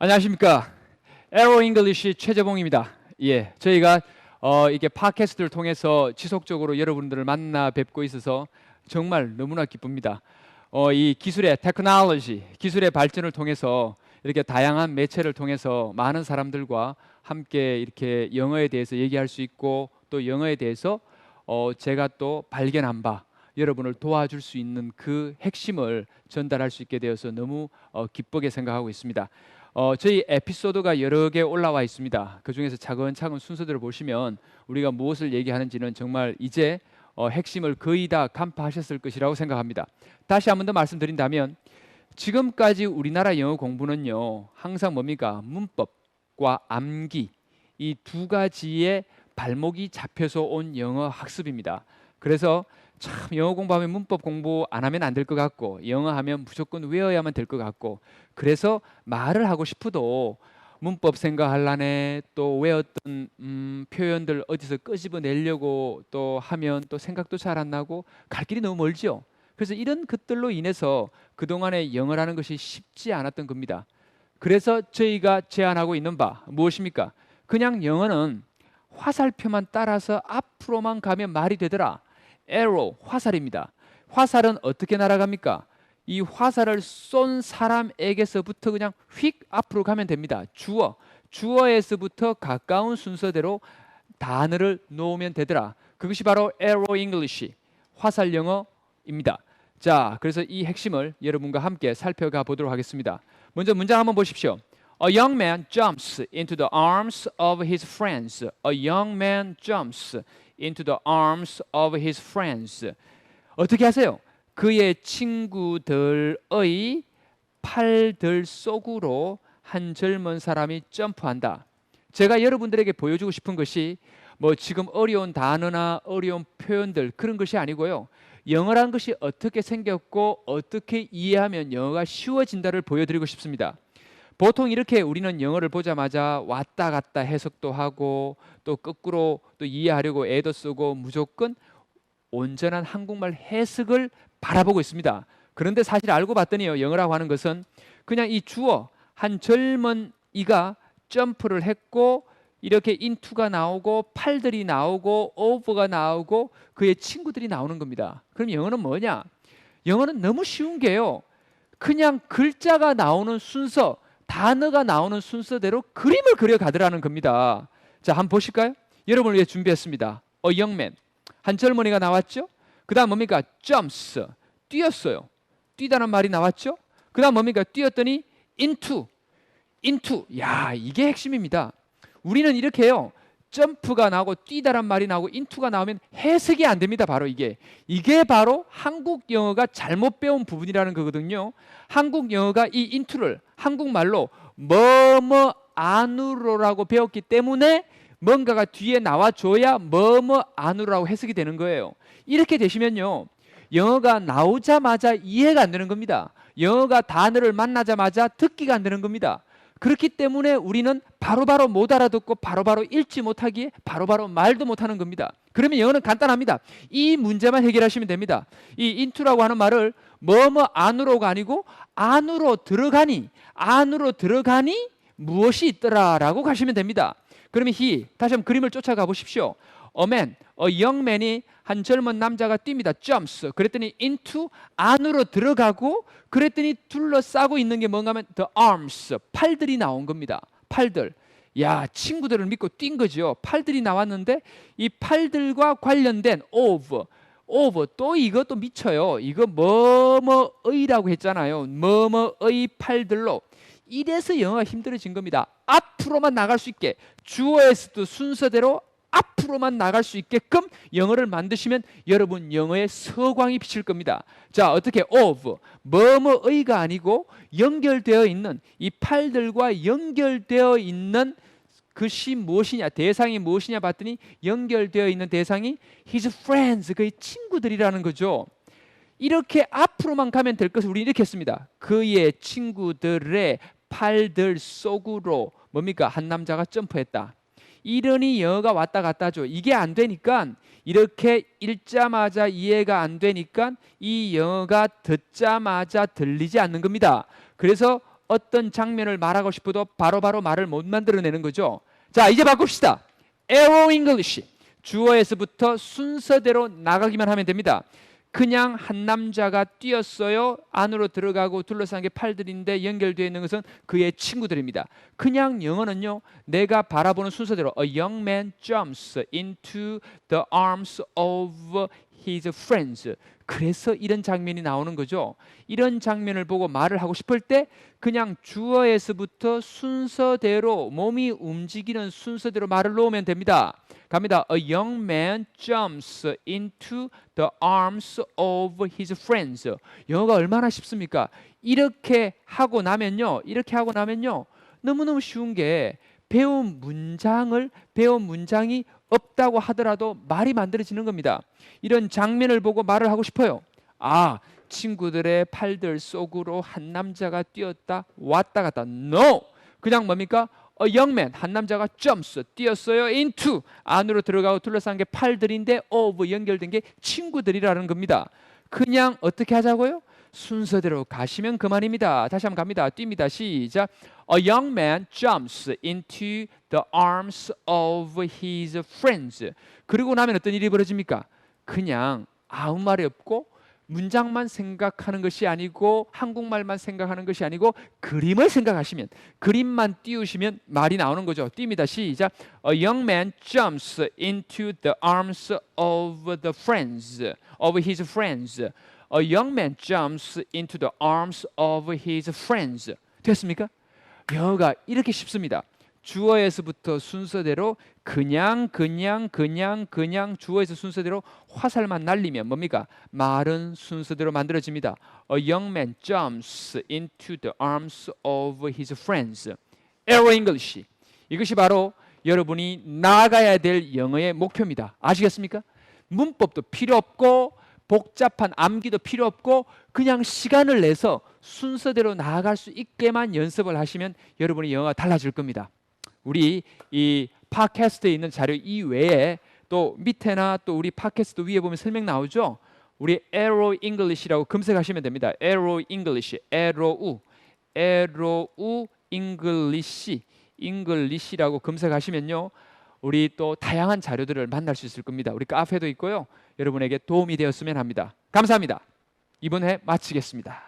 안녕하십니까. 에로 잉글리시 최재봉입니다. 예, 저희가 어, 이게 팟캐스트를 통해서 지속적으로 여러분들을 만나 뵙고 있어서 정말 너무나 기쁩니다. 어, 이 기술의 테크놀로지, 기술의 발전을 통해서 이렇게 다양한 매체를 통해서 많은 사람들과 함께 이렇게 영어에 대해서 얘기할 수 있고 또 영어에 대해서 어, 제가 또 발견한 바 여러분을 도와줄 수 있는 그 핵심을 전달할 수 있게 되어서 너무 어, 기쁘게 생각하고 있습니다. 어, 저희 에피소드가 여러 개 올라와 있습니다. 그 중에서 차근차근 순서대로 보시면 우리가 무엇을 얘기하는지는 정말 이제 어, 핵심을 거의 다 간파하셨을 것이라고 생각합니다. 다시 한 번 더 말씀드린다면 지금까지 우리나라 영어 공부는요 항상 뭡니까 문법과 암기 이 두 가지의 발목이 잡혀서 온 영어 학습입니다. 그래서 참 영어 공부하면 문법 공부 안 하면 안 될 것 같고 영어 하면 무조건 외워야만 될 것 같고 그래서 말을 하고 싶어도 문법 생각할라네 또 외웠던 음, 표현들 어디서 끄집어 내려고 또 하면 또 생각도 잘 안 나고 갈 길이 너무 멀죠. 그래서 이런 것들로 인해서 그동안에 영어라는 것이 쉽지 않았던 겁니다. 그래서 저희가 제안하고 있는 바 무엇입니까? 그냥 영어는 화살표만 따라서 앞으로만 가면 말이 되더라. Arrow 화살입니다. 화살은 어떻게 날아갑니까? 이 화살을 쏜 사람에게서부터 그냥 휙 앞으로 가면 됩니다. 주어 주어에서부터 가까운 순서대로 단어를 놓으면 되더라. 그것이 바로 arrow English 화살 영어입니다. 자, 그래서 이 핵심을 여러분과 함께 살펴가 보도록 하겠습니다. 먼저 문장 한번 보십시오. A young man jumps into the arms of his friends. A young man jumps into the arms of his friends. 어떻게 하세요? 그의 친구들의 팔들 속으로 한 젊은 사람이 점프한다. 제가 여러분들에게 보여주고 싶은 것이 뭐 지금 어려운 단어나 어려운 표현들 그런 것이 아니고요. 영어란 것이 어떻게 생겼고 어떻게 이해하면 영어가 쉬워진다를 보여드리고 싶습니다. 보통 이렇게 우리는 영어를 보자마자 왔다 갔다 해석도 하고 또 거꾸로 또 이해하려고 애도 쓰고 무조건 온전한 한국말 해석을 바라보고 있습니다. 그런데 사실 알고 봤더니요. 영어라고 하는 것은 그냥 이 주어 한 젊은 이가 점프를 했고 이렇게 인투가 나오고 팔들이 나오고 오버가 나오고 그의 친구들이 나오는 겁니다. 그럼 영어는 뭐냐? 영어는 너무 쉬운 게요. 그냥 글자가 나오는 순서 단어가 나오는 순서대로 그림을 그려가더라는 겁니다. 자, 한번 보실까요? 여러분을 위해 준비했습니다. 어, 영맨. 한 젊은이가 나왔죠? 그 다음 뭡니까? jumps. 뛰었어요. 뛰다는 말이 나왔죠? 그 다음 뭡니까? 뛰었더니 into. into. 야, 이게 핵심입니다. 우리는 이렇게 해요. 점프가 나오고 뛰다란 말이 나오고 인투가 나오면 해석이 안 됩니다. 바로 이게. 이게 바로 한국 영어가 잘못 배운 부분이라는 거거든요. 한국 영어가 이 인투를 한국말로 뭐뭐 안으로라고 배웠기 때문에 뭔가가 뒤에 나와줘야 뭐뭐 안으로라고 해석이 되는 거예요. 이렇게 되시면요. 영어가 나오자마자 이해가 안 되는 겁니다. 영어가 단어를 만나자마자 듣기가 안 되는 겁니다. 그렇기 때문에 우리는 바로바로 못 알아듣고 바로 바로 읽지 못하기에 바로 바로 말도 못하는 겁니다. 그러면 영어는 간단합니다. 이 문제만 해결하시면 됩니다. 이 인투라고 하는 말을 뭐뭐 안으로가 아니고 안으로 들어가니 안으로 들어가니 무엇이 있더라라고 가시면 됩니다. 그러면 he 다시 한번 그림을 쫓아가 보십시오. A young man이 한 젊은 남자가 뜁니다. jumps. 그랬더니 into 안으로 들어가고 그랬더니 둘러싸고 있는 게 뭔가 하면 the arms. 팔들이 나온 겁니다. 팔들. 야, 친구들을 믿고 뛴 거죠. 팔들이 나왔는데 이 팔들과 관련된 of of 또 이것도 미쳐요. 이거 뭐뭐의라고 했잖아요. 뭐뭐의 팔들로 이래서 영어가 힘들어진 겁니다. 앞으로만 나갈 수 있게 주어에서도 순서대로 앞으로만 나갈 수 있게끔 영어를 만드시면 여러분 영어에 서광이 비칠 겁니다. 자, 어떻게 of 뭐뭐의가 아니고 연결되어 있는 이 팔들과 연결되어 있는 그것이 무엇이냐 대상이 무엇이냐 봤더니 연결되어 있는 대상이 his friends 그의 친구들이라는 거죠. 이렇게 앞으로만 가면 될 것을 우리 이렇게 했습니다. 그의 친구들의 팔들 속으로 뭡니까 한 남자가 점프했다. 이러니 영어가 왔다 갔다 하죠. 이게 안 되니까 이렇게 읽자마자 이해가 안 되니까 이 영어가 듣자마자 들리지 않는 겁니다. 그래서 어떤 장면을 말하고 싶어도 바로바로 말을 못 만들어내는 거죠. 자, 이제 바꿉시다. Arrow English. 주어에서부터 순서대로 나가기만 하면 됩니다. 그냥 한 남자가 뛰었어요. 안으로 들어가고 둘러싼 게 팔들인데 연결되어 있는 것은 그의 친구들입니다. 그냥 영어는요. 내가 바라보는 순서대로 A young man jumps into the arms of his friends. 그래서 이런 장면이 나오는 거죠. 이런 장면을 보고 말을 하고 싶을 때 그냥 주어에서부터 순서대로 몸이 움직이는 순서대로 말을 놓으면 됩니다. 갑니다. A young man jumps into the arms of his friends. 영어가 얼마나 쉽습니까? 이렇게 하고 나면요. 이렇게 하고 나면요. 너무너무 쉬운 게 배운 문장을 배운 문장이 없다고 하더라도 말이 만들어지는 겁니다. 이런 장면을 보고 말을 하고 싶어요. 아, 친구들의 팔들 속으로 한 남자가 뛰었다 왔다 갔다. No. 그냥 뭡니까? Young man 한 남자가 jumps 뛰었어요 into 안으로 들어가고 둘러싼 게 팔들인데 of 연결된 게 친구들이라는 겁니다. 그냥 어떻게 하자고요? 순서대로 가시면 그만입니다. 다시 한번 갑니다. 뜁니다. 시작. A young man jumps into the arms of his friends. 그리고 나면 어떤 일이 벌어집니까? 그냥 아무 말이 없고 문장만 생각하는 것이 아니고 한국말만 생각하는 것이 아니고 그림을 생각하시면 그림만 띄우시면 말이 나오는 거죠. 띄입니다. 시작. A young man jumps into the arms of the friends of his friends. A young man jumps into the arms of his friends. 됐습니까? 영어가 이렇게 쉽습니다. 주어에서부터 순서대로 그냥 그냥 그냥 그냥 주어에서 순서대로 화살만 날리면 뭡니까? 말은 순서대로 만들어집니다. A young man jumps into the arms of his friends. Arrow English. 이것이 바로 여러분이 나아가야 될 영어의 목표입니다. 아시겠습니까? 문법도 필요 없고 복잡한 암기도 필요 없고 그냥 시간을 내서 순서대로 나아갈 수 있게만 연습을 하시면 여러분의 영어가 달라질 겁니다. 우리 이 팟캐스트에 있는 자료 이외에 또 밑에나 또 우리 팟캐스트 위에 보면 설명 나오죠. 우리 Arrow English라고 검색하시면 됩니다. Arrow English, Arrow, Arrow English, English라고 검색하시면요. 우리 또 다양한 자료들을 만날 수 있을 겁니다. 우리 카페도 있고요. 여러분에게 도움이 되었으면 합니다. 감사합니다. 이번 회 마치겠습니다.